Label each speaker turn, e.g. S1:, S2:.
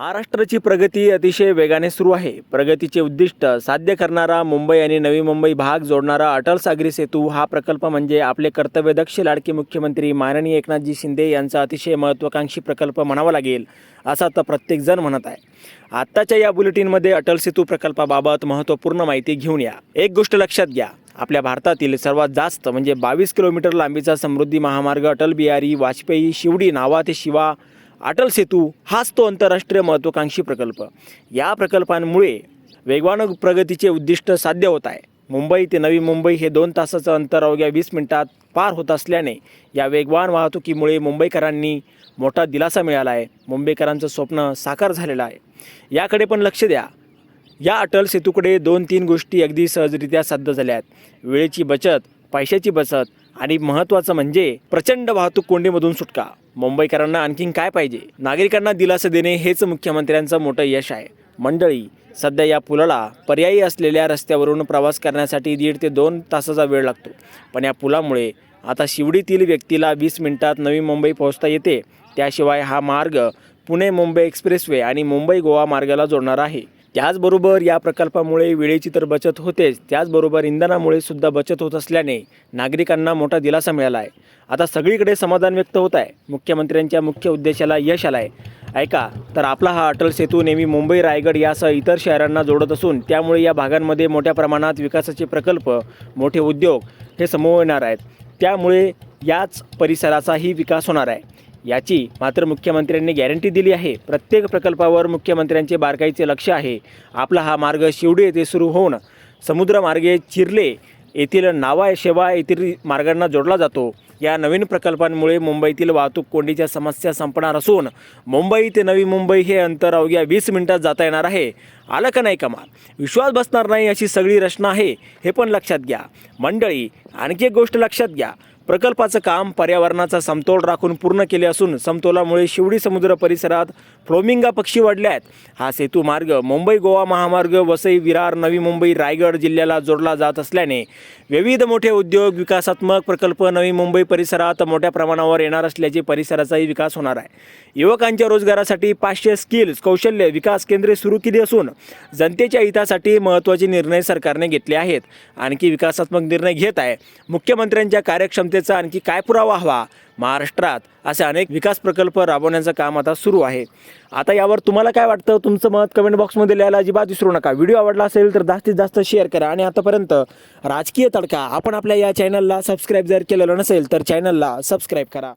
S1: महाराष्ट्राची प्रगती अतिशय वेगाने सुरू आहे. प्रगतीचे उद्दिष्ट साध्य करणारा मुंबई आणि नवी मुंबई भाग जोडणारा अटल सागरी सेतू हा प्रकल्प म्हणजे आपले कर्तव्यदक्ष लाडके मुख्यमंत्री माननीय एकनाथजी शिंदे यांचा अतिशय महत्त्वाकांक्षी प्रकल्प म्हणावा लागेल असं आता प्रत्येकजण म्हणत आहे. आत्ताच्या या बुलेटिनमध्ये अटल सेतू प्रकल्पाबाबत महत्त्वपूर्ण माहिती घेऊन या. एक गोष्ट लक्षात घ्या आपल्या भारतातील सर्वात जास्त म्हणजे बावीस किलोमीटर लांबीचा समृद्धी महामार्ग अटल बिहारी वाजपेयी शिवडी नावा ते शिवा अटल सेतू हाच तो आंतरराष्ट्रीय महत्त्वाकांक्षी प्रकल्प. या प्रकल्पांमुळे वेगवान प्रगतीचे उद्दिष्ट साध्य होत आहे. मुंबई ते नवी मुंबई हे दोन तासाचं अंतर अवघ्या वीस मिनिटात पार होत असल्याने या वेगवान वाहतुकीमुळे मुंबईकरांनी मोठा दिलासा मिळाला आहे. मुंबईकरांचं स्वप्न साकार झालेलं आहे. याकडे पण लक्ष द्या. या अटल सेतूकडे दोन तीन गोष्टी अगदी सहजरित्या साध्य झाल्या आहेत. वेळेची बचत पैशाची बचत आणि महत्त्वाचं म्हणजे प्रचंड वाहतूक कोंडीमधून सुटका. मुंबईकरांना आणखीन काय पाहिजे? नागरिकांना दिलासा देणे हेच मुख्यमंत्र्यांचं मोठं यश आहे. मंडळी सध्या या पुलाला पर्यायी असलेल्या रस्त्यावरून प्रवास करण्यासाठी दीड ते दोन तासाचा वेळ लागतो. पण या पुलामुळे आता शिवडीतील व्यक्तीला वीस मिनिटात नवी मुंबई पोहोचता येते. त्याशिवाय हा मार्ग पुणे मुंबई एक्सप्रेसवे आणि मुंबई गोवा मार्गाला जोडणार आहे. त्याचबरोबर या प्रकल्पामुळे वेळेची तर बचत होतेच त्याचबरोबर इंधनामुळे सुद्धा बचत होत असल्याने नागरिकांना मोठा दिलासा मिळाला आहे आता सगळीकडे समाधान व्यक्त होत आहे. मुख्यमंत्र्यांच्या मुख्य उद्देशाला यश आलं आहे ऐका तर आपला हा अटल सेतू नेहमी मुंबई रायगड यासह इतर शहरांना जोडत असून त्यामुळे या भागांमध्ये मोठ्या प्रमाणात विकासाचे प्रकल्प मोठे उद्योग हे समोर येणार आहेत. त्यामुळे याच परिसराचाही विकास होणार आहे. याची मात्र मुख्यमंत्र्यांनी गॅरंटी दिली आहे. प्रत्येक प्रकल्पावर मुख्यमंत्र्यांचे बारकाईचे लक्ष आहे. आपला हा मार्ग शिवडे येथे सुरू होऊन समुद्रमार्गे चिरले येथील नावा शेवा येथील मार्गांना जोडला जातो. या नवीन प्रकल्पांमुळे मुंबईतील वाहतूक कोंडीच्या समस्या संपणार असून मुंबई ते नवी मुंबई हे अंतर अवघ्या वीस मिनिटात जाता येणार आहे. आलं का नाही कमाल? विश्वास बसणार नाही अशी सगळी रचना आहे हे पण लक्षात घ्या. मंडळी आणखी एक गोष्ट लक्षात घ्या. प्रकल्पाचं काम पर्यावरणाचा समतोल राखून पूर्ण केले असून समतोलामुळे शिवडी समुद्र परिसरात फ्लोमिंगा पक्षी वाढले आहेत. हा सेतू मार्ग मुंबई गोवा महामार्ग वसई विरार नवी मुंबई रायगड जिल्ह्याला जोडला जात असल्याने विविध मोठे उद्योग विकासात्मक प्रकल्प नवी मुंबई परिसरात मोठ्या प्रमाणावर येणार असल्याचे परिसराचाही विकास होणार आहे. युवकांच्या रोजगारासाठी पाचशे स्किल्स कौशल्य विकास केंद्रे सुरू केली असून जनतेच्या हितासाठी महत्त्वाचे निर्णय सरकारने घेतले आहेत. आणखी विकासात्मक निर्णय घेत आहे. मुख्यमंत्र्यांच्या कार्यक्षमतेचा आणखी काय पुरावा हवा? महाराष्ट्रात असे अनेक विकास प्रकल्प राबवण्याचं काम आता सुरू आहे. आता यावर तुम्हाला काय वाटतं? तुमचं मत कमेंट बॉक्समध्ये लिहायला अजिबात विसरू नका. व्हिडिओ आवडला असेल तर जास्तीत जास्त शेअर करा आणि आतापर्यंत राजकीय तडका आपण आपल्या या चॅनलला सबस्क्राईब जर केलेलं नसेल तर चॅनलला सबस्क्राईब करा.